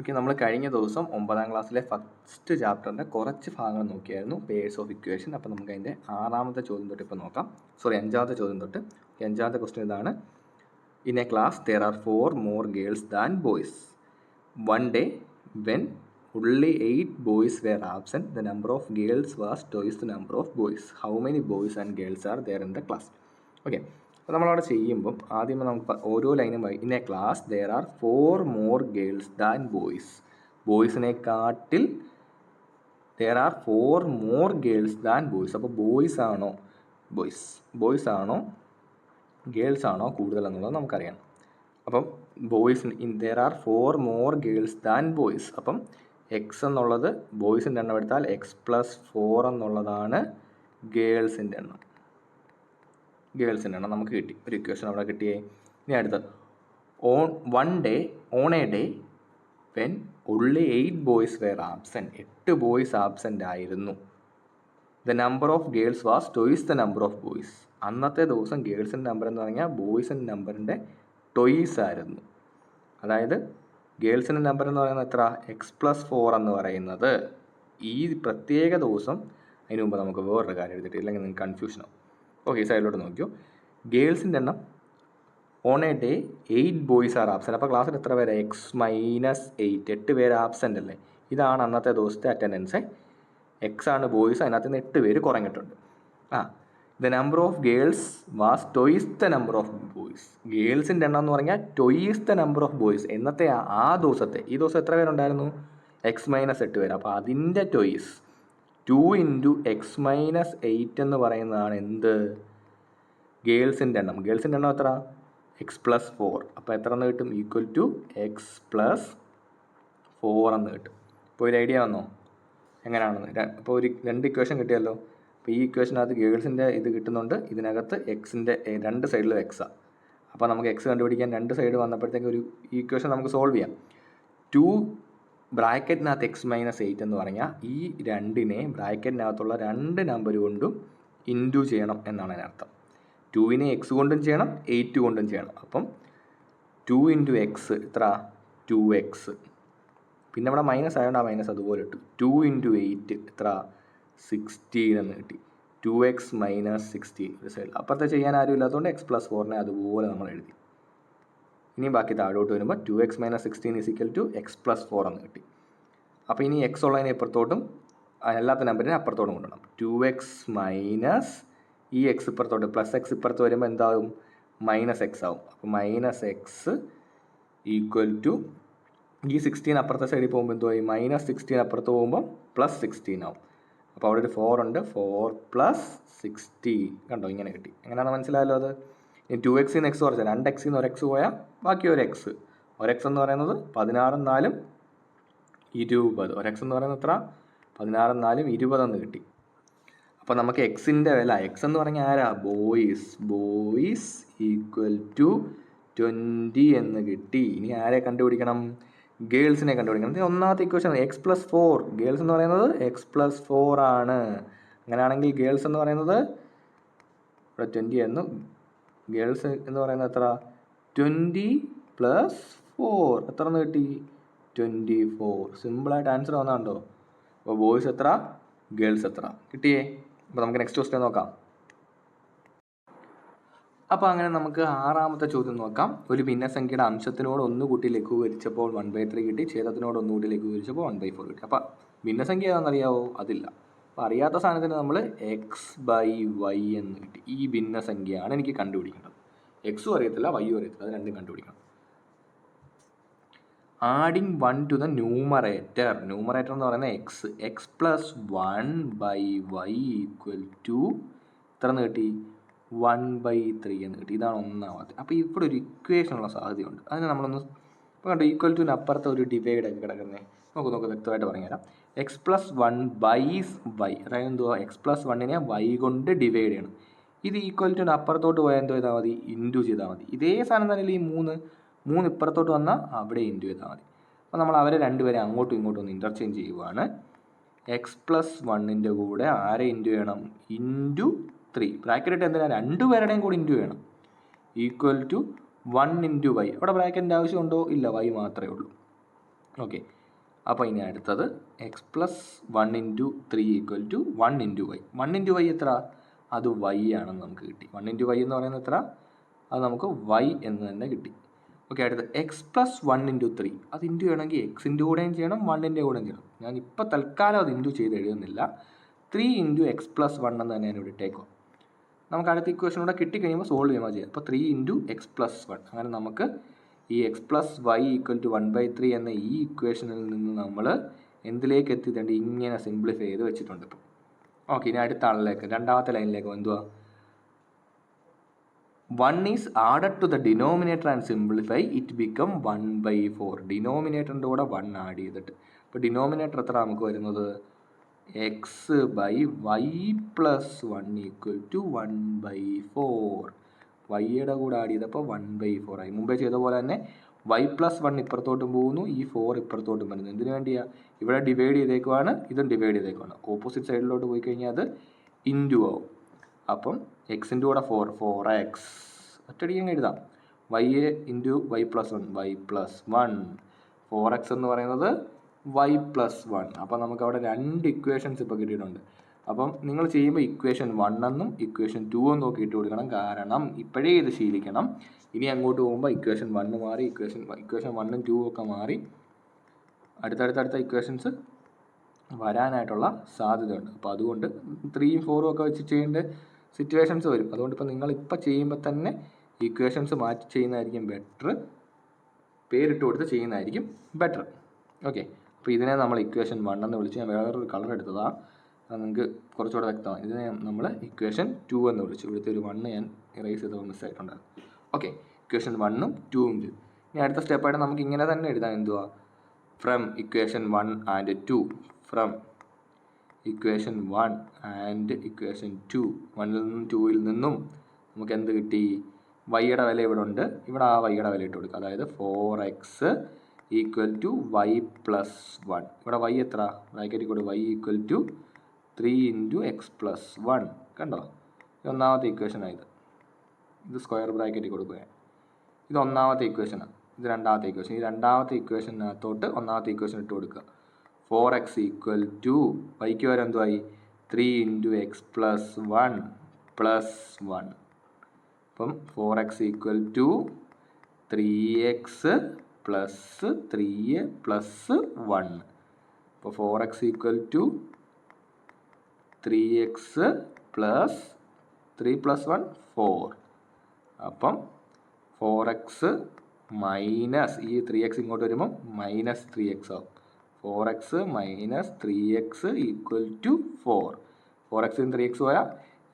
Okay നമ്മൾ കഴിഞ്ഞ ദിവസം ഒമ്പതാം ക്ലാസ്സിലെ ഫസ്റ്റ് ചാപ്റ്ററിന്റെ കുറച്ച് ഭാഗങ്ങൾ നോക്കിയായിരുന്നു പേഴ്സ് ഓഫ് ഇക്വേഷൻ അപ്പോൾ നമുക്ക് അതിന്റെ ആറാമത്തെ ചോദ്യം തൊട്ട് ഇപ്പോൾ നോക്കാം. സോറി അഞ്ചാമത്തെ ചോദ്യം തൊട്ട്. അഞ്ചാമത്തെ ക്വസ്റ്റ്യൻ ഇതാണ്. In a class there are four more girls than boys one day when only eight boys were absent the number of girls was twice the number of boys. How many boys and girls are there in the class? Okay നമ്മളവിടെ ചെയ്യുമ്പം ആദ്യം നമുക്ക് ഓരോ ലൈനും in a class there are four more girls than boys ബോയ്സിനെക്കാട്ടിൽ there are four more girls than boys അപ്പോൾ boys ആണോ? Boys boys ആണോ? Girls ആണോ? കൂടുതൽ എന്നുള്ളത് നമുക്കറിയാം അപ്പം boys in there are four more girls than boys അപ്പം എക്സ് എന്നുള്ളത് ബോയ്സിന്റെ എണ്ണം എടുത്താൽ എക്സ് പ്ലസ് ഫോർ എന്നുള്ളതാണ് ഗേൾസിന്റെ എണ്ണം. ഗേൾസിന്റെ എണ്ണം നമുക്ക് കിട്ടി. ഒരു ഇക്വേഷൻ അവിടെ കിട്ടിയേ. ഇനി അടുത്തത്. On one day on a day when only eight boys were absent എട്ട് ബോയ്സ് ആബ്സെന്റ് ആയിരുന്നു. The number of girls was twice the number of boys അന്നത്തെ ദിവസം ഗേൾസിന്റെ നമ്പർ എന്ന് പറഞ്ഞാൽ ബോയ്സിന്റെ നമ്പറിന്റെ ടൊയ്സ് ആയിരുന്നു. അതായത് ഗേൾസിന്റെ നമ്പർ എന്ന് പറയുന്നത് എത്ര? എക്സ് പ്ലസ് ഫോർ എന്ന് പറയുന്നത്. ഈ പ്രത്യേക ദിവസം അതിന് മുമ്പ് നമുക്ക് വേറൊരു കാര്യം എടുത്തിട്ട് ഇല്ലെങ്കിൽ നിങ്ങൾക്ക് കൺഫ്യൂഷൻ ആവും. ഓക്കെ സൈഡിലോട്ട് നോക്കിയോ. ഗേൾസിന്റെ എണ്ണം on a day eight boys are absent അപ്പോൾ ക്ലാസ്സിൽ എത്ര പേര്? എക്സ് മൈനസ് എയ്റ്റ് എട്ട് പേര് ആബ്സെന്റ് അല്ലേ? ഇതാണ് അന്നത്തെ ദിവസത്തെ അറ്റൻഡൻസ് എക്സ് ആണ് ബോയ്സ് അതിനകത്ത് നിന്ന് എട്ട് പേര് കുറഞ്ഞിട്ടുണ്ട്. ആ the number of girls was twice the number of boys ഗേൾസിന്റെ എണ്ണം എന്ന് പറഞ്ഞാൽ twice the number of boys എന്നത്തെ ആ- ദിവസത്തെ. ഈ ദിവസം എത്ര പേരുണ്ടായിരുന്നു? എക്സ് മൈനസ് എട്ട് പേര്. അപ്പോൾ അതിന്റെ twice two into x minus eight എന്ന് പറയുന്നതാണ് എന്ത്? ഗേൾസിന്റെ എണ്ണം. ഗേൾസിന്റെ എണ്ണം എത്ര എക്സ് പ്ലസ് ഫോർ അപ്പോൾ എത്ര എന്ന് കിട്ടും? Equal to x plus four എന്ന് കിട്ടും. ഇപ്പോൾ ഒരു ഐഡിയ വന്നോ? എങ്ങനെയാണെന്ന് അപ്പോൾ ഒരു രണ്ട് ഇക്വേഷൻ കിട്ടിയല്ലോ. അപ്പോൾ ഈ ഇക്വേഷനകത്ത് ഗേൾസിന്റെ ഇത് കിട്ടുന്നുണ്ട്. ഇതിനകത്ത് എക്സിന്റെ രണ്ട് സൈഡിലും എക്സാണ് അപ്പോൾ നമുക്ക് എക്സ് കണ്ടുപിടിക്കാൻ രണ്ട് സൈഡ് വന്നപ്പോഴത്തേക്ക് ഒരു ഇക്വേഷൻ നമുക്ക് സോൾവ് ചെയ്യാം. ടു ബ്രാക്കറ്റിനകത്ത് എക്സ് മൈനസ് എയ്റ്റ് എന്ന് പറഞ്ഞാൽ ഈ രണ്ടിനെ ബ്രാക്കറ്റിനകത്തുള്ള രണ്ട് നമ്പർ കൊണ്ടും ഇന്റു ചെയ്യണം എന്നാണ് അതിനർത്ഥം ടുവിനെ എക്സ് കൊണ്ടും ചെയ്യണം എയ്റ്റ് കൊണ്ടും ചെയ്യണം. അപ്പം ടു ഇന്റു എക്സ് എത്ര? ടു എക്സ് പിന്നെ ഇവിടെ മൈനസ് ആയതുകൊണ്ട് ആ മൈനസ് അതുപോലെ ഇട്ടു. ടു ഇന്റു എയ്റ്റ് എത്ര? സിക്സ്റ്റീൻ എന്ന് കിട്ടി. Two x minus sixteen result അപ്പുറത്തെ ചെയ്യാൻ ആരും ഇല്ലാത്തതുകൊണ്ട് എക്സ് പ്ലസ് ഫോറിനെ അതുപോലെ നമ്മൾ എഴുതി. ഇനി ബാക്കി താഴോട്ട് വരുമ്പോൾ two x minus sixteen is equal to x plus four എന്ന് കിട്ടി. അപ്പോൾ ഇനി എക്സ് ഉള്ളതിനെ ഇപ്പുറത്തോട്ടും അല്ലാത്ത നമ്പറിനെ അപ്പുറത്തോട്ടും കൊണ്ടുവരണം. ടു എക്സ് മൈനസ് ഈ എക്സ് ഇപ്പുറത്തോട്ട് പ്ലസ് എക്സ് ഇപ്പുറത്ത് വരുമ്പോൾ എന്താകും മൈനസ് എക്സ് ആവും. അപ്പോൾ മൈനസ് എക്സ് ഈക്വൽ ടു ഈ സിക്സ്റ്റീൻ അപ്പുറത്തെ സൈഡിൽ പോകുമ്പോൾ എന്തോ മൈനസ് സിക്സ്റ്റീൻ അപ്പുറത്ത് പോകുമ്പോൾ പ്ലസ് സിക്സ്റ്റീൻ ആവും. അപ്പോൾ അവിടെ ഒരു ഫോർ ഉണ്ട്. ഫോർ പ്ലസ് സിക്സ്റ്റീൻ കണ്ടോ? ഇങ്ങനെ കിട്ടി. എങ്ങനെയാണ് മനസ്സിലായല്ലോ അത്? ഇനി ടു എക്സിൽ നിന്ന് എക്സ് കുറച്ചാൽ രണ്ട് എക്സിൽ നിന്ന് ഒരു എക്സ് പോയാൽ ബാക്കി ഒരു എക്സ് ഒരു എക്സ് എന്ന് പറയുന്നത് പതിനാറും നാലും ഇരുപത്. ഒരു എക്സ് എന്ന് പറയുന്നത് എത്ര? പതിനാറും നാലും ഇരുപതെന്ന് കിട്ടി. അപ്പോൾ നമുക്ക് എക്സിന്റെ വില എക്സ് എന്ന് പറഞ്ഞാൽ ആരാ? Boys boys equal to twenty എന്ന് കിട്ടി. ഇനി ആരെ കണ്ടുപിടിക്കണം? ഗേൾസിനെ കണ്ടുപിടിക്കണം. ഒന്നാമത്തെ equation x plus four girls എന്ന് പറയുന്നത് എക്സ് പ്ലസ് ഫോർ ആണ്. അങ്ങനെയാണെങ്കിൽ ഗേൾസ് എന്ന് പറയുന്നത് ഇവിടെ ട്വന്റി എന്ന് ഗേൾസ് എന്ന് പറയുന്നത് എത്ര? Twenty plus four. എത്ര എന്ന് കിട്ടി? Twenty four. സിമ്പിളായിട്ട് ആൻസർ വന്നാണ്ടോ അപ്പോൾ ബോയ്സ് എത്ര? ഗേൾസ് എത്ര? കിട്ടിയേ? അപ്പോൾ നമുക്ക് നെക്സ്റ്റ് ക്വസ്റ്റ്യൻ നോക്കാം. അപ്പോൾ അങ്ങനെ നമുക്ക് ആറാമത്തെ ചോദ്യം നോക്കാം. ഒരു ഭിന്നസംഖ്യയുടെ അംശത്തിനോട് ഒന്ന് കൂട്ടി ലഘൂകരിച്ചപ്പോൾ വൺ ബൈ ത്രീ കിട്ടി. ഛേദത്തിനോട് ഒന്ന് കൂട്ടി ലഘൂകരിച്ചപ്പോൾ വൺ ബൈ ഫോർ കിട്ടി. അപ്പോൾ ഭിന്നസംഖ്യ ഏതാണെന്നറിയാവോ? അതില്ല. അപ്പോൾ അറിയാത്ത സാധനത്തിന് നമ്മൾ എക്സ് ബൈ വൈ എന്ന് കിട്ടി. ഈ ഭിന്നസംഖ്യയാണ് എനിക്ക് കണ്ടുപിടിക്കേണ്ടത്. എക്സും അറിയത്തില്ല വൈയും അറിയത്തില്ല. അത് രണ്ടും കണ്ടുപിടിക്കണം. Adding one to the numerator numerator എന്ന് പറയുന്നത് x x plus one by y equal to ഇത്ര എന്ന് കിട്ടി? വൺ ബൈ ത്രീ എന്ന് കിട്ടി. ഇതാണ് ഒന്നാമത്തെ. അപ്പോൾ ഇവിടെ ഒരു ഇക്വേഷനുള്ള സാധ്യതയുണ്ട്. അതിന് നമ്മളൊന്ന് ഇപ്പോൾ കണ്ടോ ഈക്വൽ ടുവിന് അപ്പുറത്തെ ഒരു ഡിവൈഡ് ഒക്കെ കിടക്കുന്നത് നോക്ക് നോക്ക് വ്യക്തമായിട്ട് പറഞ്ഞുതരാം. X plus one by y അതായത് എന്തുവാ? എക്സ് പ്ലസ് വണ്ണിനെ വൈ കൊണ്ട് ഡിവൈഡ് ചെയ്യണം. ഇത് ഈക്വൽ ടു അപ്പുറത്തോട്ട് പോയാൽ എന്തോ ചെയ്താൽ മതി? ഇന്റു ചെയ്താൽ മതി. ഇതേ സാധനം തന്നെ ഈ മൂന്ന് മൂന്ന് ഇപ്പുറത്തോട്ട് വന്നാൽ അവിടെ ഇന്റു ചെയ്താൽ മതി. അപ്പോൾ നമ്മൾ അവരെ രണ്ടുപേരെ അങ്ങോട്ടും ഇങ്ങോട്ടും ഒന്ന് ഇന്റർചേഞ്ച് ചെയ്യുവാണ്. എക്സ് പ്ലസ് വണ്ണിന്റെ കൂടെ ആരെ ഇന്റു ചെയ്യണം? ഇന്റു ത്രീ ബ്രാക്കറ്റ് എന്തിനാണ് എന്തിനാ? രണ്ടുപേരുടെയും കൂടി ഇന്റു ചെയ്യണം. Equal to one into y അവിടെ ബ്രാക്കറ്റിന്റെ ആവശ്യമുണ്ടോ ഇല്ല വൈ മാത്രമേ ഉള്ളൂ. ഓക്കെ അപ്പോൾ ഇനി അടുത്തത് x plus one into three equal to one into y one into y എത്ര അത് വൈ ആണെന്ന് നമുക്ക് കിട്ടി. വൺ ഇന്റു വൈ എന്ന് പറയുന്നത് എത്ര? അത് നമുക്ക് വൈ എന്ന് തന്നെ കിട്ടി. ഓക്കെ അടുത്ത്. X plus one into three അത് ഇന്റു ചെയ്യണമെങ്കിൽ എക്സിന്റെ കൂടെയും ചെയ്യണം വണ്ണിന്റെ കൂടെയും ചെയ്യണം. ഞാൻ ഇപ്പോൾ തൽക്കാലം അത് ഇന്റു ചെയ്ത് എഴുതുന്നില്ല. Three into x plus one എന്ന് തന്നെ ഞാൻ ഇട്ടേക്കോ നമുക്ക് അടുത്ത ഇക്വേഷൻ കൂടെ കിട്ടിക്കഴിയുമ്പോൾ സോൾവ് ചെയ്യുമ്പോൾ ചെയ്യാം. അപ്പോൾ three into x plus one അങ്ങനെ നമുക്ക് ഈ x plus y equal to one by three എന്ന ഈ ഇക്വേഷനിൽ നിന്ന് നമ്മൾ എന്തിലേക്ക് എത്തിയിട്ടുണ്ട്? ഇങ്ങനെ സിംപ്ലിഫൈ ചെയ്ത് വെച്ചിട്ടുണ്ട് ഇപ്പോൾ ഓക്കെ ഇനി അടുത്ത ആളിലേക്ക് രണ്ടാമത്തെ ലൈനിലേക്ക് എന്തുവാ? One is added to the denominator and simplify it become one by four ഡിനോമിനേറ്ററിന്റെ കൂടെ വൺ ആഡ് ചെയ്തിട്ട്. അപ്പോൾ ഡിനോമിനേറ്റർ എത്ര നമുക്ക് വരുന്നത്? X by y plus one equal to one by four വൈയുടെ കൂടെ ആഡ് ചെയ്തപ്പോൾ വൺ ബൈ ഫോർ ആയി. മുമ്പേ ചെയ്ത പോലെ തന്നെ വൈ പ്ലസ് വൺ ഇപ്പുറത്തോട്ടും പോകുന്നു ഈ ഫോർ ഇപ്പുറത്തോട്ടും വരുന്നു. എന്തിനു വേണ്ടിയാ? ഇവിടെ ഡിവൈഡ് ചെയ്തേക്കുവാണ് ഇതും ഡിവൈഡ് ചെയ്തേക്കുവാണ്. ഓപ്പോസിറ്റ് സൈഡിലോട്ട് പോയി കഴിഞ്ഞാൽ അത് ഇന്റു ആവും. അപ്പം എക്സിന്റെ കൂടെ ഫോർ ഫോർ എക്സ് ഒറ്റയടിക്ക് എഴുതാം. Y a into y plus one y plus one four x എന്ന് പറയുന്നത് വൈ പ്ലസ് വൺ അപ്പം നമുക്ക് അവിടെ രണ്ട് ഇക്വേഷൻസ് ഇപ്പോൾ കിട്ടിയിട്ടുണ്ട്. അപ്പം നിങ്ങൾ ചെയ്യുമ്പോൾ ഇക്വേഷൻ വൺ എന്നും ഇക്വേഷൻ ടു എന്നും നോക്കി ഇട്ട് കൊടുക്കണം. കാരണം ഇപ്പോഴേ ഇത് ശീലിക്കണം. ഇനി അങ്ങോട്ട് പോകുമ്പോൾ ഇക്വേഷൻ വണ്ണ് മാറി ഇക്വേഷൻ ഇക്വേഷൻ വണ്ണും ടൂ ഒക്കെ മാറി അടുത്തടുത്തടുത്ത ഇക്വേഷൻസ് വരാനായിട്ടുള്ള സാധ്യതയുണ്ട്. അപ്പോൾ അതുകൊണ്ട് ത്രീയും ഫോറും ഒക്കെ വെച്ച് ചെയ്യേണ്ട സിറ്റുവേഷൻസ് വരും. അതുകൊണ്ട് ഇപ്പോൾ നിങ്ങൾ ഇപ്പോൾ ചെയ്യുമ്പോൾ തന്നെ ഇക്വേഷൻസ് മാറ്റി ചെയ്യുന്നതായിരിക്കും ബെറ്റർ പേരിട്ട് കൊടുത്ത് ചെയ്യുന്നതായിരിക്കും ബെറ്റർ ഓക്കെ അപ്പോൾ ഇതിനെ നമ്മൾ ഇക്വേഷൻ വൺ എന്ന് വിളിച്ച് ഞാൻ വേറൊരു കളർ എടുത്തതാണ് അത് നിങ്ങൾക്ക് കുറച്ചുകൂടെ വ്യക്തമാണ് ഇതിനെ നമ്മൾ ഇക്വേഷൻ ടു എന്ന് വിളിച്ചു. ഇവിടുത്തെ ഒരു വണ്ണ് ഞാൻ ഇറേസ് ചെയ്ത് മിസ്സായിട്ടുണ്ടായിരുന്നു ഓക്കെ ഇക്വേഷൻ വണ്ണും ടൂവും ഇനി അടുത്ത സ്റ്റെപ്പായിട്ട് നമുക്ക് ഇങ്ങനെ തന്നെ എഴുതാം. എന്തുവാ? From equation one and two from equation one and equation two വണ്ണിൽ നിന്നും ടൂവിൽ നിന്നും നമുക്ക് എന്ത് കിട്ടി? വൈയുടെ വില ഇവിടെ ഉണ്ട്. ഇവിടെ ആ വൈയുടെ വില ഇട്ട് കൊടുക്കുക അതായത് four x equal to y plus one ഇവിടെ വൈ എത്ര? ബ്രാക്കറ്റിൽ കൂടി y equal to three into x plus one കണ്ടോ? ഒന്നാമത്തെ ഇക്വേഷൻ ഇത് ഇത് സ്ക്വയർ ബ്രാക്കറ്റ് കൊടുക്കുക ഇത് ഒന്നാമത്തെ ഇക്വേഷനാണ് ഇത് രണ്ടാമത്തെ ഇക്വേഷൻ ഈ രണ്ടാമത്തെ ഇക്വേഷനകത്തോട്ട് ഒന്നാമത്തെ ഇക്വേഷൻ ഇട്ട് കൊടുക്കുക. ഫോർ എക്സ് ഈക്വൽ ടു വൈക്ക് വരെ എന്തുമായി three into x plus one plus one അപ്പം four x equal to three x plus three plus one അപ്പോൾ four x equal to three x plus three plus one four അപ്പം four x minus ഈ three x ഇങ്ങോട്ട് വരുമ്പം minus three x ആവും four x minus three x equal to four four എക്സിന് three x പോയാൽ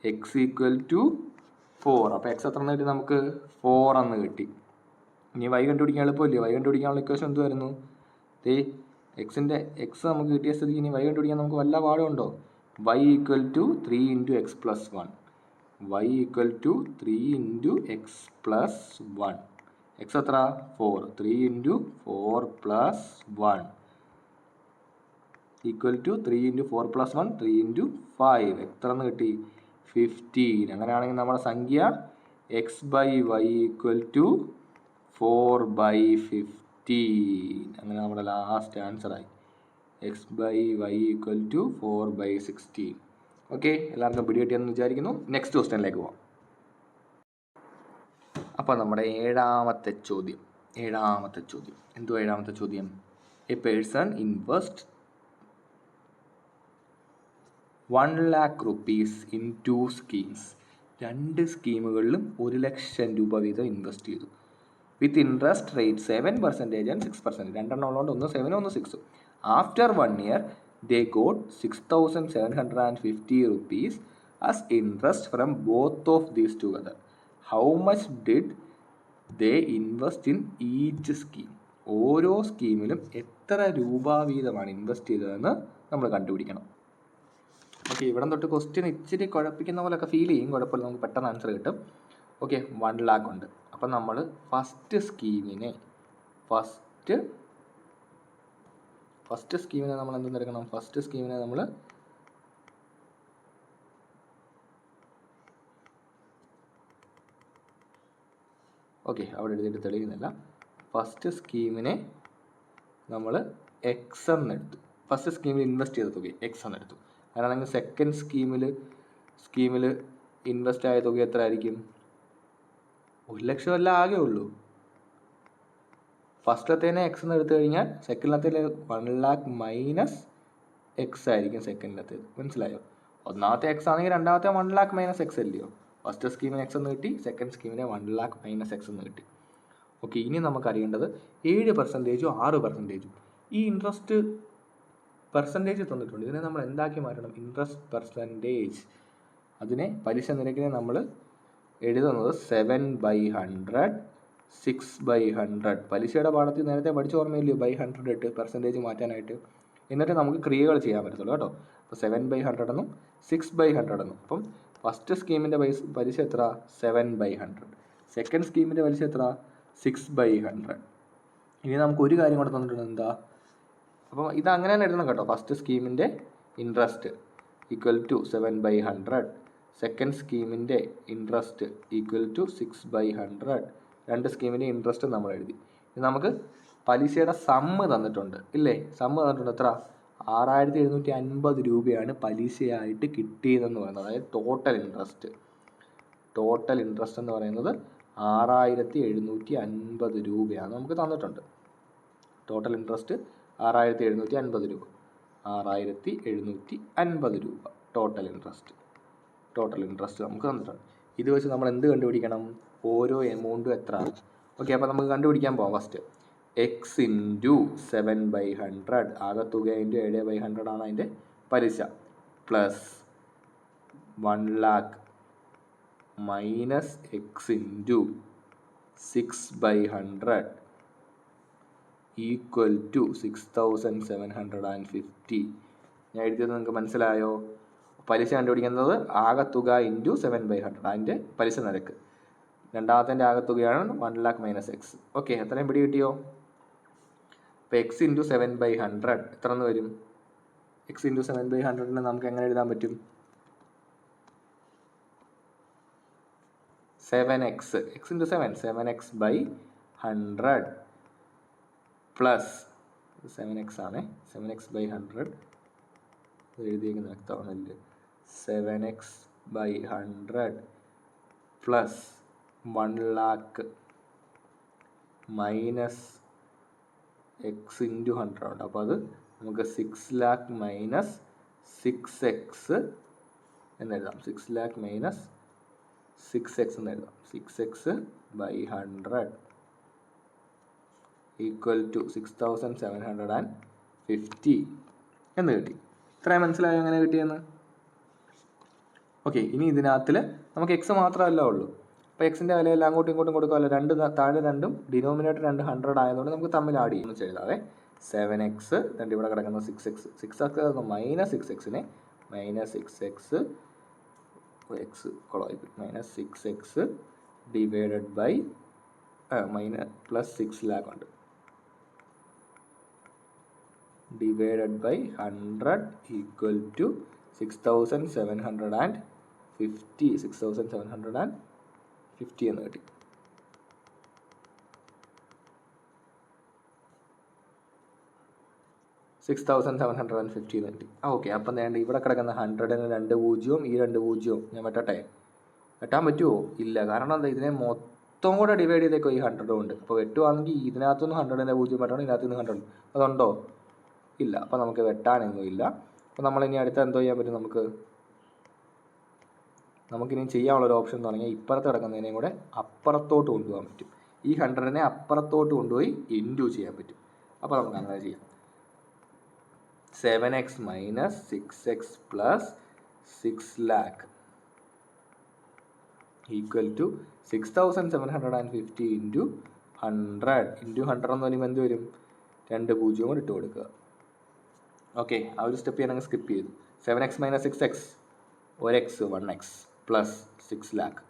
x equal to four അപ്പോൾ x എത്ര കിട്ടി നമുക്ക്? ഫോർ എന്ന് കിട്ടി. ഇനി വൈ കണ്ടുപിടിക്കാൻ എളുപ്പമില്ലേ? വൈ കണ്ടുപിടിക്കാനുള്ള ഇക്വേഷൻ എന്ത് വരുന്നു ദേ എക്സിന്റെ എക്സ് നമുക്ക് കിട്ടിയ സ്ഥിതിക്ക് ഇനി വൈ കണ്ടുപിടിക്കാൻ നമുക്ക് വല്ല പാടുണ്ടോ? Y equal to three into x plus one y equal to three into x plus one x എത്ര four three into four plus one equal to three into four plus one three into five എത്ര എന്ന് കിട്ടി? Fifteen അങ്ങനെയാണെങ്കിൽ നമ്മുടെ സംഖ്യ x by y equal to four by fifteen അങ്ങനെ നമ്മുടെ last ആൻസറായി x by y equal to four by sixteen okay എല്ലാവർക്കും പിടി കിട്ടിയെന്ന് വിചാരിക്കുന്നു. നെക്സ്റ്റ് ക്വസ്റ്റ്യനിലേക്ക് പോവാം. അപ്പോൾ നമ്മുടെ ഏഴാമത്തെ ചോദ്യം. ഏഴാമത്തെ ചോദ്യം. എന്തോ ഏഴാമത്തെ ചോദ്യം? A person invest one lakh rupees in two schemes രണ്ട് സ്കീമുകളിലും ഒരു ലക്ഷം രൂപ വീതം ഇൻവെസ്റ്റ് ചെയ്തു. With interest rate seven percentage and six percentage രണ്ടെണ്ണം ഉള്ളതുകൊണ്ട് ഒന്ന് സെവനും ഒന്ന് സിക്സും after one year hundred and fifty rupees as interest from both of these together how much did they invest in each scheme ഓരോ സ്കീമിലും എത്ര രൂപ വീതമാണ് ഇൻവെസ്റ്റ് ചെയ്തതെന്ന് നമ്മൾ കണ്ടുപിടിക്കണം. ഓക്കെ ഇവിടെ തൊട്ട് ക്വസ്റ്റ്യൻ ഇച്ചിരി കുഴപ്പിക്കുന്ന പോലെയൊക്കെ ഫീൽ ചെയ്യും. കുഴപ്പമില്ല നമുക്ക് പെട്ടെന്ന് ആൻസർ കിട്ടും. ഓക്കെ വൺ ലാക്ക് ഉണ്ട്. അപ്പം നമ്മൾ ഫസ്റ്റ് സ്കീമിനെ ഫസ്റ്റ് ഫസ്റ്റ് സ്കീമിനെ നമ്മൾ എന്ത് എടുക്കണം? ഫസ്റ്റ് സ്കീമിനെ നമ്മൾ ഓക്കെ അവിടെ എഴുതിയിട്ട് തെളിയുന്നില്ല. ഫസ്റ്റ് സ്കീമിനെ നമ്മൾ എക്സ് എന്നെടുത്തു ഫസ്റ്റ് സ്കീമിൽ ഇൻവെസ്റ്റ് ചെയ്ത തുക എക്സ് എന്നെടുത്തു അങ്ങനെയാണെങ്കിൽ സെക്കൻഡ് സ്കീമിൽ സ്കീമിൽ ഇൻവെസ്റ്റ് ആയ തുക എത്ര ആയിരിക്കും ഒരു ലക്ഷം അല്ല ആകെ ഉള്ളൂ. ഫസ്റ്റിലത്തേനെ എക്സ് എന്ന് എടുത്തു കഴിഞ്ഞാൽ സെക്കൻഡിലത്തേൽ വൺ ലാക്ക് മൈനസ് എക്സ് ആയിരിക്കും സെക്കൻഡിലത്തേത് മനസ്സിലായോ? ഒന്നാമത്തെ എക്സ് ആണെങ്കിൽ രണ്ടാമത്തെ വൺ ലാക്ക് മൈനസ് എക്സ് അല്ലയോ? ഫസ്റ്റ് സ്കീമിന് എക്സ് എന്ന് കിട്ടി സെക്കൻഡ് സ്കീമിന് വൺ ലാക്ക് മൈനസ് എക്സ് എന്ന് കിട്ടി. ഓക്കെ ഇനി നമുക്ക് അറിയേണ്ടത് ഏഴ് പെർസെന്റേജും ആറ് പെർസെന്റേജും ഈ ഇൻട്രസ്റ്റ് പെർസെന്റേജ് തന്നിട്ടുണ്ട്. ഇതിനെ നമ്മൾ എന്താക്കി മാറ്റണം? ഇൻട്രസ്റ്റ് പെർസെന്റേജ് അതിനെ പലിശ നിരക്കിനെ നമ്മൾ എഴുതുന്നത് seven by hundred six by hundred പലിശയുടെ പാഠത്തിൽ നേരത്തെ പഠിച്ച ഓർമ്മയില്ലയോ ബൈ ഹൺഡ്രഡ് ഇട്ട് പെർസെന്റേജ് മാറ്റാനായിട്ട്. എന്നിട്ട് നമുക്ക് ക്രിയകൾ ചെയ്യാൻ പറ്റത്തുള്ളൂ കേട്ടോ. അപ്പോൾ സെവൻ ബൈ ഹൺഡ്രഡ് എന്നും സിക്സ് ബൈ ഹൺഡ്രഡ് എന്നും. അപ്പം ഫസ്റ്റ് സ്കീമിന്റെ പൈസ പലിശ എത്ര? സെവൻ ബൈ ഹൺഡ്രഡ് സെക്കൻഡ് സ്കീമിന്റെ പലിശ എത്ര? സിക്സ് ബൈ ഹൺഡ്രഡ് ഇനി നമുക്ക് ഒരു കാര്യം കൂടെ തന്നിട്ടുണ്ട് എന്താ? അപ്പം ഇത് അങ്ങനെ തന്നെ എഴുതണം കേട്ടോ. First സ്കീമിന്റെ interest equal to seven by hundred second സ്കീമിന്റെ interest equal to six by hundred രണ്ട് സ്കീമിന്റെ ഇൻട്രസ്റ്റ് നമ്മൾ എഴുതി. നമുക്ക് പലിശയുടെ സമ്മ് തന്നിട്ടുണ്ട്. ഇല്ലേ? സമ്മ് തന്നിട്ടുണ്ട് എത്ര? ആറായിരത്തി എഴുന്നൂറ്റി അൻപത് രൂപയാണ് പലിശയായിട്ട് കിട്ടിയതെന്ന് പറയുന്നത്. അതായത് ടോട്ടൽ ഇൻട്രസ്റ്റ് ടോട്ടൽ ഇൻട്രസ്റ്റ് എന്ന് പറയുന്നത് ആറായിരത്തി എഴുന്നൂറ്റി അൻപത് രൂപയാണ് നമുക്ക് തന്നിട്ടുണ്ട്. ടോട്ടൽ ഇൻട്രസ്റ്റ് ആറായിരത്തി എഴുന്നൂറ്റി അൻപത് രൂപ. ആറായിരത്തി എഴുന്നൂറ്റി അൻപത് രൂപ. ടോട്ടൽ ഇൻട്രസ്റ്റ് ടോട്ടൽ ഇൻട്രസ്റ്റ് നമുക്ക് തന്നിട്ടുണ്ട്. ഇത് വെച്ച് നമ്മൾ എന്ത് കണ്ടുപിടിക്കണം? ഓരോ എമൗണ്ടും എത്ര? ഓക്കെ അപ്പോൾ നമുക്ക് കണ്ടുപിടിക്കാൻ പോകാം first x into seven by hundred ആകെ തുക ഇന്റു ഏഴ് ബൈ ഹൺഡ്രഡ് ആണ് അതിന്റെ പലിശ. Plus one lakh minus x into six by hundred equal to six thousand seven hundred and fifty ഞാൻ എഴുതിയത് നിങ്ങൾക്ക് മനസ്സിലായോ? പലിശ കണ്ടുപിടിക്കുന്നത് ആകെ തുക ഇന്റു സെവൻ ബൈ ഹൺഡ്രഡ് അതിന്റെ പലിശ നിരക്ക്. രണ്ടാമത്തെ ആകത്തുകയാണ് one lakh minus x okay എത്രയും പിടി കിട്ടിയോ? അപ്പോൾ x into seven by hundred എത്ര എന്ന് വരും? എക്സ് ഇന്റു സെവൻ ബൈ ഹൺഡ്രഡിനെ നമുക്ക് എങ്ങനെ എഴുതാൻ പറ്റും? Seven x x into seven seven x by hundred plus seven x ആണ്. സെവൻ എക്സ് ബൈ ഹൺഡ്രഡ് എഴുതിയേക്കുന്ന വ്യക്തമാണല്ലേ. Seven x by hundred plus one lakh minus x into hundred ഉണ്ട്. അപ്പോൾ അത് നമുക്ക് six lakh minus six x എന്നെഴുതാം six lakh minus six X എന്ന് എഴുതാം. Six X by hundred equal to six thousand seven hundred and fifty എന്ന് കിട്ടി. ഇത്രയും മനസ്സിലായോ എങ്ങനെ കിട്ടിയെന്ന്? ഓക്കെ ഇനി ഇതിനകത്തിൽ നമുക്ക് എക്സ് മാത്രമല്ല ഉള്ളൂ. അപ്പോൾ എക്സിന്റെ വില എല്ലാം അങ്ങോട്ടും ഇങ്ങോട്ടും കൊടുക്കാമല്ലോ. രണ്ട് താഴെ രണ്ടും ഡിനോമിനേറ്റർ രണ്ട് ഹൺഡ്രഡ് ആയതുകൊണ്ട് നമുക്ക് തമ്മിൽ ആഡ് ചെയ്യുന്നു ചെയ്താതെ സെവൻ എക്സ് രണ്ട് ഇവിടെ കിടക്കുന്ന six x six x minus six എക്സിനെ minus six x x കൊളായി minus six x divided by minus plus six lakh ഉണ്ട്. Divided by 100 equal to 6700 and 50 6700 and 50 എന്ന് കിട്ടി. Six thousand seven hundred and fifty എന്ന് കിട്ടി. ആ okay അപ്പം വേണ്ട ഇവിടെ കിടക്കുന്ന ഹൺഡ്രഡിന് രണ്ട് പൂജ്യവും ഈ രണ്ട് പൂജ്യവും ഞാൻ വെട്ടട്ടെ? വെട്ടാൻ പറ്റുമോ ഇല്ല. കാരണം എന്താ ഇതിനെ മൊത്തം കൂടെ ഡിവൈഡ് ചെയ്തേക്കോ ഈ ഹൺഡ്രഡ് കൊണ്ട് അപ്പോൾ വെട്ടുവാണെങ്കിൽ ഇതിനകത്തുനിന്ന് ഹൺഡ്രഡിന്റെ പൂജ്യം വെട്ടണം ഇതിനകത്ത് നിന്ന് ഹൺഡ്രഡ് അതുണ്ടോ? ഇല്ല. അപ്പോൾ നമുക്ക് വെട്ടാനൊന്നും ഇല്ല അപ്പോൾ നമ്മളിനി അടുത്ത എന്തോ ചെയ്യാൻ പറ്റും നമുക്ക്? നമുക്കിനി ചെയ്യാനുള്ള ഒരു ഓപ്ഷൻ എന്ന് പറഞ്ഞാൽ ഇപ്പുറത്ത് കിടക്കുന്നതിനെയും കൂടെ അപ്പുറത്തോട്ട് കൊണ്ടുപോകാൻ പറ്റും. ഈ ഹൺഡ്രഡിനെ അപ്പുറത്തോട്ട് കൊണ്ടുപോയി ഇന്റു ചെയ്യാൻ പറ്റും. അപ്പോൾ നമുക്ക് അങ്ങനെ ചെയ്യാം. Seven x minus six x plus six lakh equal to six thousand seven hundred and fifty into hundred into hundred എന്ന് പറയുമ്പോൾ എന്ത് വരും? രണ്ട് പൂജ്യവും കൂടി ഇട്ട് കൊടുക്കുക. ഓക്കെ ആ ഒരു സ്റ്റെപ്പ് ഞാൻ അങ്ങ് സ്കിപ്പ് ചെയ്തു. Seven x minus six x ഒരു x one x plus six lakh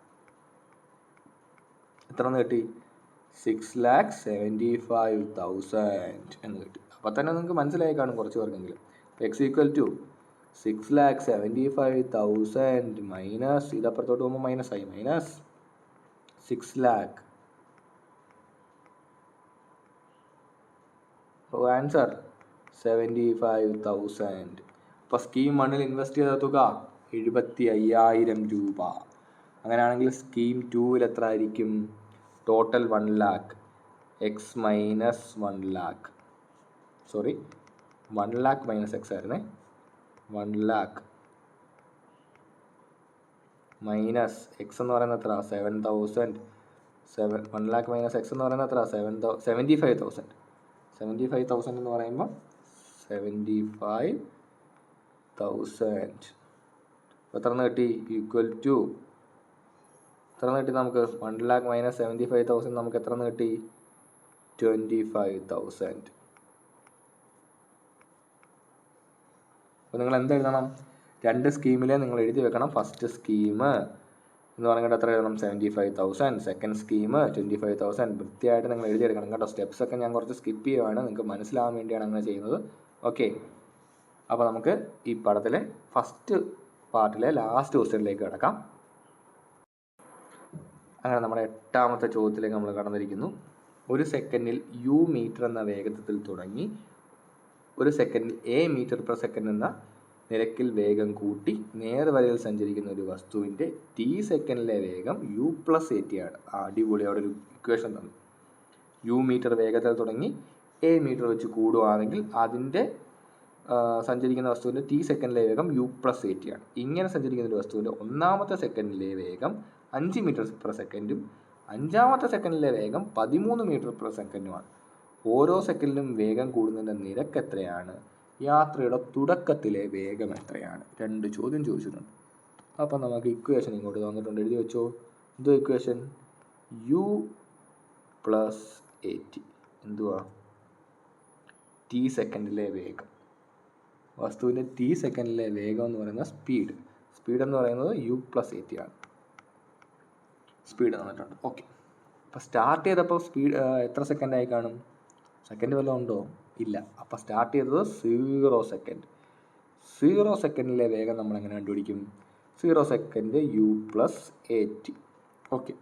എത്ര എന്ന് കിട്ടി? Six lakh seventy five thousand എന്ന് കിട്ടി. അപ്പോൾ തന്നെ നിങ്ങൾക്ക് മനസ്സിലായി കാണും കുറച്ച് പേർക്കെങ്കിലും. X equal to six lakh seventy five thousand minus ഇതപ്പുറത്തോട്ട് പോകുമ്പോൾ മൈനസ് ആയി. Minus six lakh answer seventy five thousand അപ്പോൾ സ്കീം വണ്ണിൽ ഇൻവെസ്റ്റ് ചെയ്ത തുക എഴുപത്തി അയ്യായിരം രൂപ. അങ്ങനെയാണെങ്കിൽ സ്കീം ടൂവിൽ എത്ര ആയിരിക്കും total one lakh x minus one lakh sorry one lakh minus x ആയിരുന്നേ? വൺ ലാക്ക് മൈനസ് എക്സ് എന്ന് പറയുന്നത് എത്ര seven thousand seven one lakh minus x എന്ന് പറയുന്നത് എത്ര seven thou seventy five thousand seventy five thousand എന്ന് പറയുമ്പോൾ സെവന്റി ഫൈവ് തൗസൻഡ് എത്ര കിട്ടി? ഈക്വൽ ടു എത്ര കിട്ടി നമുക്ക്? One lakh minus seventy five thousand നമുക്ക് എത്ര കിട്ടി? ട്വന്റി ഫൈവ് തൗസൻഡ് അപ്പോൾ നിങ്ങൾ എന്ത് എഴുതണം? രണ്ട് സ്കീമിലെ നിങ്ങൾ എഴുതി വെക്കണം. ഫസ്റ്റ് സ്കീം എന്ന് പറഞ്ഞിട്ട് എത്ര എഴുതണം? Seventy five thousand second scheme twenty five thousand വൃത്തിയായിട്ട് നിങ്ങൾ എഴുതിയെടുക്കണം കേട്ടോ. സ്റ്റെപ്സ് ഒക്കെ ഞാൻ കുറച്ച് സ്കിപ്പ് ചെയ്യുവാണ്. നിങ്ങൾക്ക് മനസ്സിലാവാൻ വേണ്ടിയാണ് അങ്ങനെ ചെയ്യുന്നത്. ഓക്കെ അപ്പോൾ നമുക്ക് ഈ പടത്തിലെ ഫസ്റ്റ് പാർട്ടിലെ ലാസ്റ്റ് ക്വസ്റ്റ്യനിലേക്ക് കിടക്കാം. അങ്ങനെ നമ്മുടെ എട്ടാമത്തെ ചോദ്യത്തിലേക്ക് നമ്മൾ കടന്നിരിക്കുന്നു. ഒരു സെക്കൻഡിൽ യു മീറ്റർ എന്ന വേഗത്തിൽ തുടങ്ങി ഒരു സെക്കൻഡിൽ എ മീറ്റർ പെർ സെക്കൻഡ് എന്ന നിരക്കിൽ വേഗം കൂട്ടി നേർവരയിൽ സഞ്ചരിക്കുന്ന ഒരു വസ്തുവിന്റെ ടി സെക്കൻഡിലെ വേഗം യു പ്ലസ് എ ടി ആണ്. അടിപൊളി അവിടെ ഒരു ഇക്വേഷൻ തന്നു. യു മീറ്റർ വേഗത്തിൽ തുടങ്ങി എ മീറ്റർ വെച്ച് കൂടുകയാണെങ്കിൽ അതിന്റെ സഞ്ചരിക്കുന്ന വസ്തുവിന്റെ ടി സെക്കൻഡിലെ വേഗം യു പ്ലസ് എ ടി ആണ്. ഇങ്ങനെ സഞ്ചരിക്കുന്ന ഒരു വസ്തുവിന്റെ ഒന്നാമത്തെ സെക്കൻഡിലെ വേഗം അഞ്ച് മീറ്റർ പെർ സെക്കൻഡും അഞ്ചാമത്തെ സെക്കൻഡിലെ വേഗം പതിമൂന്ന് മീറ്റർ പെർ സെക്കൻഡുമാണ് ഓരോ സെക്കൻഡിലും വേഗം കൂടുന്നതിന്റെ നിരക്ക് എത്രയാണ്? യാത്രയുടെ തുടക്കത്തിലെ വേഗം എത്രയാണ്? രണ്ട് ചോദ്യം ചോദിച്ചിട്ടുണ്ട്. അപ്പം നമുക്ക് ഇക്വേഷൻ ഇങ്ങോട്ട് തന്നിട്ടുണ്ട്. എഴുതി വെച്ചോ. എന്ത് equation U plus A T എന്തുവാ? ടി സെക്കൻഡിലെ വേഗം. വസ്തുവിന്റെ ടി സെക്കൻഡിലെ വേഗം എന്ന് പറയുന്നത് സ്പീഡ് സ്പീഡ് എന്ന് പറയുന്നത് യു പ്ലസ് എ ടി ആണ്. സ്പീഡ് തന്നിട്ടുണ്ട്. ഓക്കെ അപ്പോൾ സ്റ്റാർട്ട് ചെയ്തപ്പോൾ സ്പീഡ് എത്ര സെക്കൻഡായി കാണും? സെക്കൻഡ് വല്ലതും ഉണ്ടോ? ഇല്ല. അപ്പോൾ സ്റ്റാർട്ട് ചെയ്തത് സീറോ സെക്കൻഡ് സീറോ സെക്കൻഡിലെ വേഗം നമ്മൾ എങ്ങനെ കണ്ടുപിടിക്കും? Zero second U plus A T okay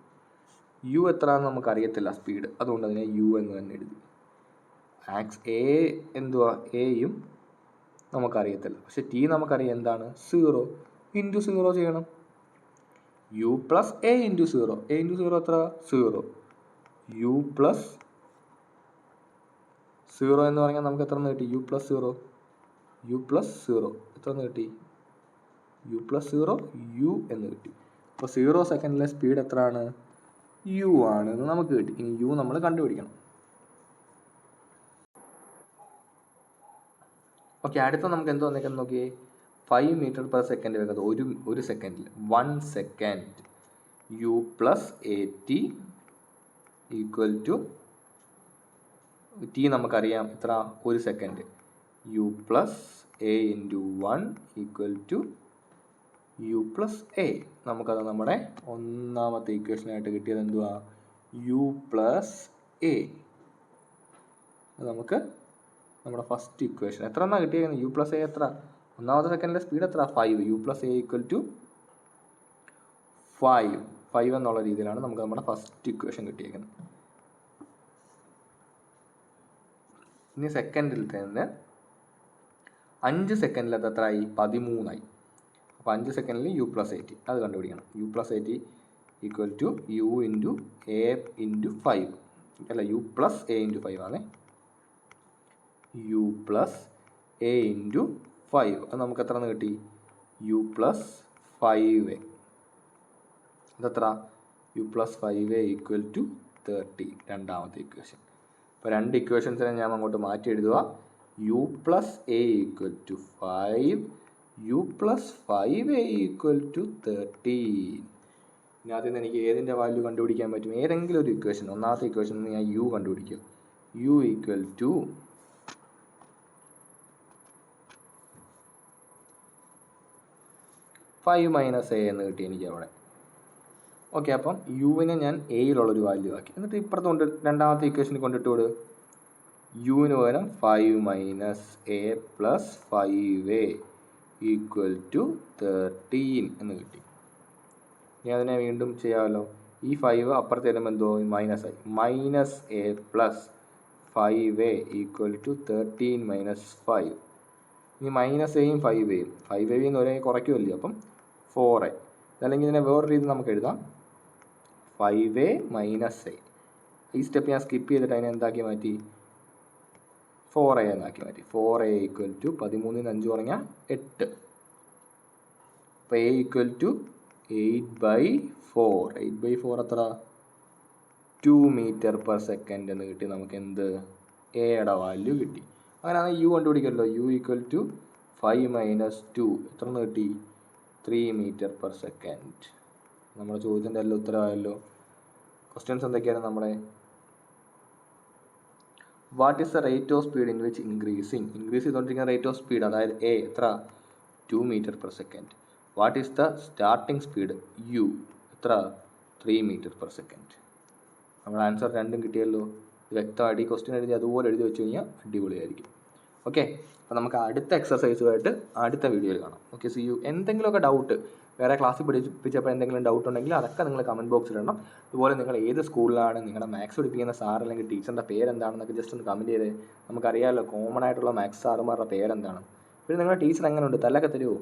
U എത്രയാണെന്ന് നമുക്ക് അറിയത്തില്ല സ്പീഡ് അതുകൊണ്ട് അതിനെ യു എന്ന് തന്നെ എഴുതി. ആക്സ് എ എന്തുവാ? എയും നമുക്കറിയത്തില്ല. പക്ഷെ ടി നമുക്കറിയാം എന്താണ്? സീറോ ഇന്റു സീറോ ചെയ്യണം. U plus A into zero A into zero എത്ര? സീറോ യു പ്ലസ് സീറോ എന്ന് പറഞ്ഞാൽ നമുക്ക് എത്ര കിട്ടി? U plus zero U plus zero എത്ര കിട്ടി? യു പ്ലസ് സീറോ യു എന്ന് കിട്ടി. അപ്പോൾ സീറോ സെക്കൻഡിലെ സ്പീഡ് എത്രയാണ്? യു ആണ് എന്ന് നമുക്ക് കിട്ടി. ഇനി യു നമ്മൾ കണ്ടുപിടിക്കണം. ഓക്കെ അടുത്ത നമുക്ക് എന്ത് വന്നേക്കാൻ നോക്കിയേ? ഫൈവ് മീറ്റർ പെർ സെക്കൻഡ് വേഗത. ഒരു ഒരു സെക്കൻഡിൽ one second U plus A T equal to T നമുക്കറിയാം എത്ര? ഒരു second U plus A into one equal to U plus A നമുക്കത് നമ്മുടെ ഒന്നാമത്തെ ഇക്വേഷനായിട്ട് കിട്ടിയത് എന്തുവാ? യു പ്ലസ് എ നമുക്ക് നമ്മുടെ ഫസ്റ്റ് ഇക്വേഷൻ എത്ര എന്നാ കിട്ടിയത് യു പ്ലസ് എ എത്ര? ഒന്നാമത്തെ സെക്കൻഡിലെ സ്പീഡ് എത്ര? Five U plus A equal to five five എന്നുള്ള രീതിയിലാണ് നമുക്ക് നമ്മുടെ ഫസ്റ്റ് ഇക്വേഷൻ കിട്ടിയേക്കുന്നത് ഇനി സെക്കൻഡിൽ തന്നെ അഞ്ച് അത് എത്രയായി പതിമൂന്നായി. അപ്പോൾ അഞ്ച് സെക്കൻഡിൽ യു പ്ലസ് എയ്റ്റി അത് കണ്ടുപിടിക്കണം. U plus eighty equal to U into A into five അല്ല U plus A into five ആണേ U plus A into five അത് നമുക്ക് എത്ര കിട്ടി? യു പ്ലസ് ഫൈവ് എ അതെത്ര U plus five A equal to thirty രണ്ടാമത്തെ equation അപ്പോൾ രണ്ട് ഇക്വേഷൻസിനെ ഞാൻ അങ്ങോട്ട് മാറ്റി എഴുതുക. U plus A equal to five U plus five A equal to thirteen ഇനി ആദ്യം എനിക്ക് ഏതിന്റെ വാല്യൂ കണ്ടുപിടിക്കാൻ പറ്റും? ഏതെങ്കിലും ഒരു ഇക്വേഷൻ ഒന്നാമത്തെ ഇക്വേഷൻ ഞാൻ യു കണ്ടുപിടിക്കും. U equal to five minus A എന്ന് കിട്ടി എനിക്ക് അവിടെ. ഓക്കെ അപ്പം യുവിനെ ഞാൻ എയിലുള്ളൊരു വാല്യൂ ആക്കി. എന്നിട്ട് ഇപ്പുറത്ത് കൊണ്ട് രണ്ടാമത്തെ ഇക്വേഷനിൽ കൊണ്ടിട്ട് വിട് യുവിന് പകരം five minus A plus five A equal to thirteen എന്ന് കിട്ടി. ഇനി അതിനെ വീണ്ടും ചെയ്യാമല്ലോ. ഈ ഫൈവ് അപ്പുറത്ത് വരുമ്പോൾ എന്തോ മൈനസ് ആയി. Minus A plus five A equal to thirteen minus five ഇനി മൈനസ് എയും ഫൈവ് എയും ഫൈവ് നിന്ന് ഒരേ കുറയ്ക്കുമല്ലോ അപ്പം ഫോർ എ അല്ലെങ്കിൽ ഇതിനെ വേറെ രീതി നമുക്ക് എഴുതാം. ഫൈവ് എ മൈനസ് എ ഈ സ്റ്റെപ്പ് ഞാൻ സ്കിപ്പ് ചെയ്തിട്ട് അതിനെ എന്താക്കി മാറ്റി? ഫോർ എ എന്നാക്കി മാറ്റി. ഫോർ എ ഈക്വൽ ടു പതിമൂന്നിന് അഞ്ച് പറഞ്ഞാൽ എട്ട്. അപ്പോൾ A equal to eight by four eight by four എത്ര ടു മീറ്റർ പെർ സെക്കൻഡ് എന്ന് കിട്ടി. നമുക്ക് എന്ത്? എയുടെ വാല്യൂ കിട്ടി. അങ്ങനെയാണെങ്കിൽ U കണ്ടുപിടിക്കല്ലോ U equal to five minus two എത്ര കിട്ടി? ത്രീ മീറ്റർ പെർ സെക്കൻഡ് നമ്മുടെ ചോദ്യത്തിന്റെ എല്ലാം ഉത്തരവായല്ലോ ക്വസ്റ്റ്യൻസ് എന്തൊക്കെയാണ് നമ്മുടെ? What is the rate of speed in which increasing increase ചെയ്തുകൊണ്ടിരിക്കുന്ന റേറ്റ് ഓഫ് സ്പീഡ് അതായത് എ എത്ര? Two metre per second what is the starting speed U എത്ര? ത്രീ മീറ്റർ പെർ സെക്കൻഡ് നമ്മുടെ ആൻസർ രണ്ടും കിട്ടിയല്ലോ. വ്യക്തമായിട്ട് ഈ ക്വസ്റ്റ്യൻ എഴുതി അതുപോലെ എഴുതി വെച്ച് കഴിഞ്ഞാൽ അടിപൊളിയായിരിക്കും. ഓക്കെ അപ്പോൾ നമുക്ക് അടുത്ത എക്സസൈസുമായിട്ട് അടുത്ത വീഡിയോയിൽ കാണാം. ഓക്കെ സി യു എന്തെങ്കിലുമൊക്കെ ഡൗട്ട് വേറെ ക്ലാസ്സിൽ പഠിപ്പിച്ചപ്പോൾ എന്തെങ്കിലും ഡൗട്ട് ഉണ്ടെങ്കിൽ അതൊക്കെ നിങ്ങൾ കമന്റ് ബോക്സിൽ ഇടണം. അതുപോലെ നിങ്ങൾ ഏത് സ്കൂളിലാണ് നിങ്ങളുടെ മാത്സ് പഠിപ്പിക്കുന്ന സാർ അല്ലെങ്കിൽ ടീച്ചറിന്റെ പേരെന്താണെന്നൊക്കെ ജസ്റ്റ് ഒന്ന് കമന്റ് ചെയ്തേ. നമുക്കറിയാമല്ലോ കോമൺ ആയിട്ടുള്ള മാത്സ് സാറുമാരുടെ പേരെന്താണ്? പിന്നെ നിങ്ങളുടെ ടീച്ചർ എങ്ങനെയുണ്ട്? തല്ലൊക്കെ തരുമോ